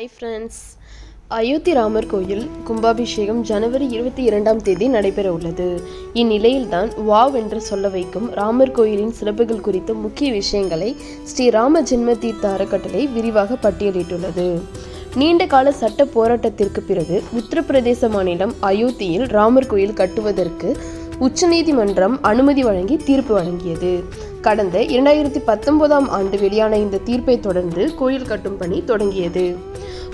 Hi friends Ayodhya Ramar கோயில் கும்பாபிஷேகம் ஜனவரி இருபத்தி இரண்டாம் தேதி நடைபெற உள்ளது. இந்நிலையில்தான் வாவ் என்று சொல்ல வைக்கும் ராமர் கோயிலின் சிறப்புகள் குறித்த முக்கிய விஷயங்களை ஸ்ரீ ராம ஜென்ம தீர்த்த அறக்கட்டளை விரிவாக பட்டியலிட்டுள்ளது. நீண்ட கால சட்ட போராட்டத்திற்கு பிறகு உத்தரப்பிரதேச மாநிலம் அயோத்தியில் ராமர் கோயில் கட்டுவதற்கு உச்சநீதிமன்றம் அனுமதி வழங்கி தீர்ப்பு வழங்கியது. கடந்த இரண்டாயிரத்தி பத்தொன்பதாம் ஆண்டு வெளியான இந்த தீர்ப்பை தொடர்ந்து கோயில் கட்டும் பணி தொடங்கியது.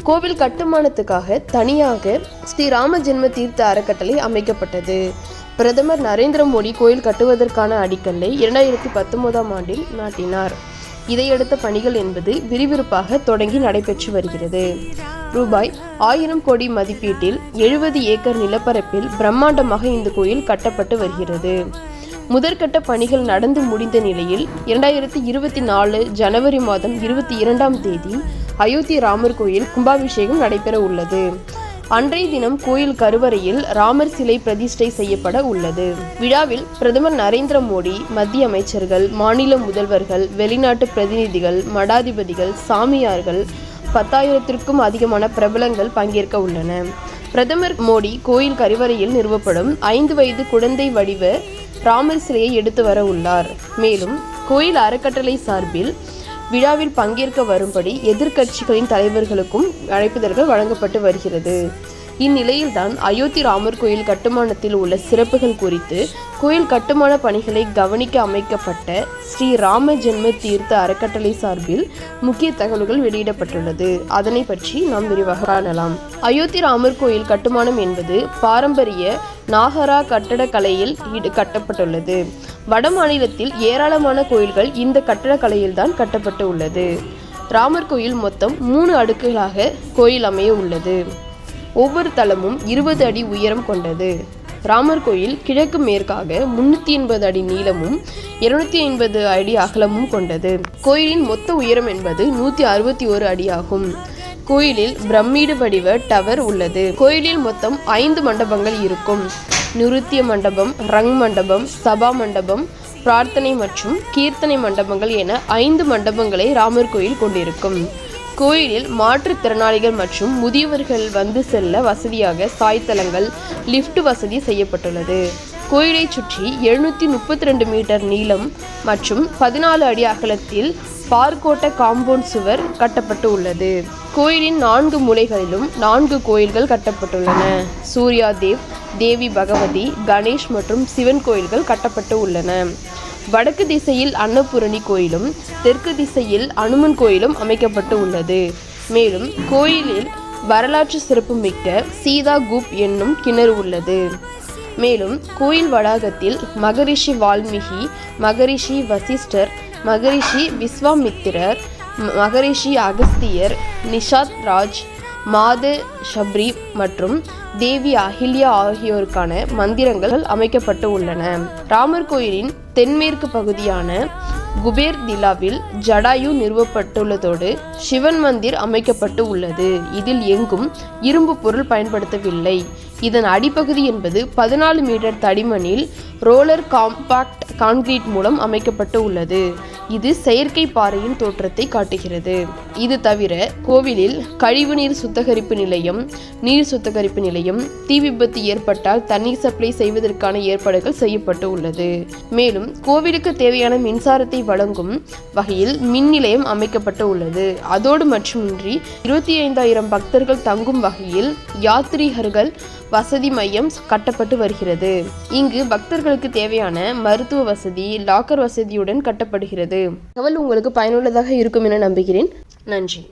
கோவில் கட்டுமானத்துக்காக தனியாக ஸ்ரீ ராம ஜென்ம தீர்த்த அறக்கட்டளை அமைக்கப்பட்டது. பிரதமர் நரேந்திர மோடி கோயில் கட்டுவதற்கான அடிக்கல்லை இரண்டாயிரத்தி பத்தொன்பதாம் ஆண்டில் நாட்டினார். இதையடுத்த பணிகள் என்பது விறுவிறுப்பாக தொடங்கி நடைபெற்று வருகிறது. ரூபாய் ஆயிரம் கோடி மதிப்பீட்டில் எழுபது ஏக்கர் நிலப்பரப்பில் பிரம்மாண்டமாக இந்த கோயில் கட்டப்பட்டு வருகிறது. முதற்கட்ட பணிகள் நடந்து முடிந்த நிலையில் இரண்டாயிரத்தி இருபத்தி நாலு ஜனவரி மாதம் இருபத்தி இரண்டாம் தேதி அயோத்தி ராமர் கோயில் கும்பாபிஷேகம் நடைபெற உள்ளது. அன்றைய தினம் கோயில் கருவறையில் ராமர் சிலை பிரதிஷ்டை செய்யப்பட உள்ளது. விழாவில் பிரதமர் நரேந்திர மோடி மத்திய அமைச்சர்கள் மாநில முதல்வர்கள் வெளிநாட்டு பிரதிநிதிகள் மடாதிபதிகள் சாமியார்கள் பத்தாயிரத்திற்கும் அதிகமான பிரபலங்கள் பங்கேற்க உள்ளன பிரதமர் மோடி கோயில் கருவறையில் நிறுவப்படும் ஐந்து வயது குழந்தை வடிவ ராமர் சிலையை எடுத்து வர உள்ளார். மேலும் கோயில் அறக்கட்டளை சார்பில் விழாவில் பங்கேற்க வரும்படி எதிர்க்கட்சிகளின் தலைவர்களுக்கும் அழைப்புதல்கள் வழங்கப்பட்டு வருகிறது. இந்நிலையில்தான் அயோத்தி ராமர் கோயில் கட்டுமானத்தில் உள்ள சிறப்புகள் குறித்து கோயில் கட்டுமான பணிகளை கவனிக்க அமைக்கப்பட்ட ஸ்ரீ ராம ஜென்ம தீர்த்த அறக்கட்டளை சார்பில் முக்கிய தகவல்கள் வெளியிடப்பட்டுள்ளது. அதனை பற்றி நாம் விரிவாக காணலாம். அயோத்தி ராமர் கோயில் கட்டுமானம் என்பது பாரம்பரிய நாகரா கட்டடக்கலையில் கட்டப்பட்டுள்ளது. வட மாநிலத்தில் ஏராளமான கோயில்கள் இந்த கட்டடக்கலையில்தான் கட்டப்பட்டு உள்ளது. ராமர் கோயில் மொத்தம் மூணு அடுக்குகளாக கோயில் அமைய உள்ளது. ஒவ்வொரு தளமும் இருபது அடி உயரம் கொண்டது. ராமர் கோயில் கிழக்கு மேற்காக முன்னூற்றி எண்பது அடி நீளமும் இருநூத்தி ஐம்பது அடி அகலமும் கொண்டது. கோயிலின் மொத்த உயரம் என்பது நூற்றி அறுபத்தி ஒரு அடியாகும். கோயிலில் பிரம்மீடு வடிவ டவர் உள்ளது. கோயிலில் மொத்தம் ஐந்து மண்டபங்கள் இருக்கும். நிருத்திய மண்டபம் ரங் மண்டபம் சபா மண்டபம் பிரார்த்தனை மற்றும் கீர்த்தனை மண்டபங்கள் என ஐந்து மண்டபங்களை ராமர் கோயில் கொண்டிருக்கும். கோயிலில் மாற்றுத்திறனாளிகள் மற்றும் முதியவர்கள் வந்து செல்ல வசதியாக சாய்த்தளங்கள் லிஃப்ட் வசதி செய்யப்பட்டுள்ளது. கோயிலை சுற்றி எழுநூற்றி முப்பத்தி ரெண்டு மீட்டர் நீளம் மற்றும் பதினாலு அடி அகலத்தில் பார்க்கோட்ட காம்பவுண்ட் சுவர் கட்டப்பட்டு உள்ளது கோயிலின் நான்கு மூலைகளிலும் நான்கு கோயில்கள் கட்டப்பட்டுள்ளன. சூர்யா தேவ் தேவி பகவதி கணேஷ் மற்றும் சிவன் கோயில்கள் கட்டப்பட்டு உள்ளன. வடக்கு திசையில் அன்னபூரணி கோயிலும் தெற்கு திசையில் அனுமன் கோயிலும் அமைக்கப்பட்டு உள்ளது. மேலும் கோயிலில் வரலாற்று சிறப்புமிக்க சீதா கூப் என்னும் கிணறு உள்ளது. மேலும் கோயில் வளாகத்தில் மகரிஷி வால்மீகி மகரிஷி வசிஷ்டர் மகரிஷி விஸ்வாமித்திரர் மகரிஷி அகஸ்தியர் நிஷாத் ராஜ் மாத ஷப்ரி மற்றும் தேவி அஹில்யா ஆகியோருக்கான மந்திரங்கள் அமைக்கப்பட்டு உள்ளன. ராமர் கோயிலின் தென்மேற்கு பகுதியான குபேர் திலாவில் ஜடாயு நிறுவப்பட்டுள்ளதோடு சிவன் மந்திர் அமைக்கப்பட்டு உள்ளது. இதில் எங்கும் இரும்பு பொருள் பயன்படுத்தவில்லை. இதன் அடிப்பகுதி என்பது பதினாலு மீட்டர் தடிமனில் ரோலர் காம்பாக்ட் கான்கிரீட் மூலம் அமைக்கப்பட்டு உள்ளது. இது செயற்கை பாறையின் தோற்றத்தை காட்டுகிறது. இது தவிர கோவிலில் கழிவுநீர் சுத்தகரிப்பு நிலையம் நீர் சுத்தகரிப்பு நிலையம் தீ விபத்து ஏற்பட்டால் தண்ணீர் சப்ளை செய்வதற்கான ஏற்பாடுகள் செய்யப்பட்டு உள்ளது. மேலும் கோவிலுக்கு தேவையான மின்சாரத்தை வழங்கும் வகையில் மின் நிலையம் அமைக்கப்பட்டு உள்ளது. அதோடு மட்டுமின்றி இருபத்தி ஐந்தாயிரம் பக்தர்கள் தங்கும் வகையில் யாத்ரீகர்கள் வசதி மையம் கட்டப்பட்டு வருகிறது. இங்கு பக்தர்களுக்கு தேவையான மருத்துவ வசதி லாக்கர் வசதியுடன் கட்டப்படுகிறது. தகவல் உங்களுக்கு பயனுள்ளதாக இருக்கும் என நம்புகிறேன். நன்றி.